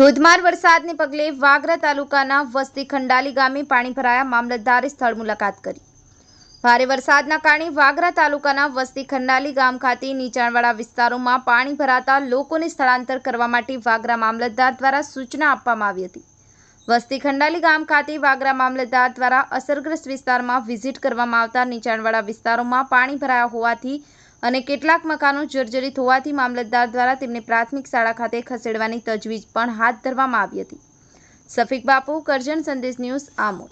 ધોધમાર વરસાદને પગલે વાગરા તાલુકાના વસ્તી ખંડાલી ગામે પાણી ભરાયા મામલતદારે સ્થળ મુલાકાત કરી. ભારે વરસાદના કારણે વાગરા તાલુકાના વસ્તી ખંડાલી ગામ ખાતે નીચાણવાળા વિસ્તારોમાં પાણી ભરાતા લોકોને સ્થળાંતર કરવા માટે વાગરા મામલતદાર દ્વારા સૂચના આપવામાં આવી હતી. વસ્તી ખંડાલી ગામ ખાતે વાગરા મામલતદાર દ્વારા અસરગ્રસ્ત વિસ્તારમાં વિઝિટ કરવામાં આવતા નીચાણવાળા વિસ્તારોમાં પાણી ભરાયા હોવાથી અને કેટલાક મકાનો જર્જરિત હોવાથી મામલતદાર દ્વારા તેમને પ્રાથમિક શાળા ખાતે ખસેડવાની તજવીજ પણ હાથ ધરવામાં આવી હતી. સફિક બાપુ, કરજણ સંદેશ ન્યૂઝ આમોદ.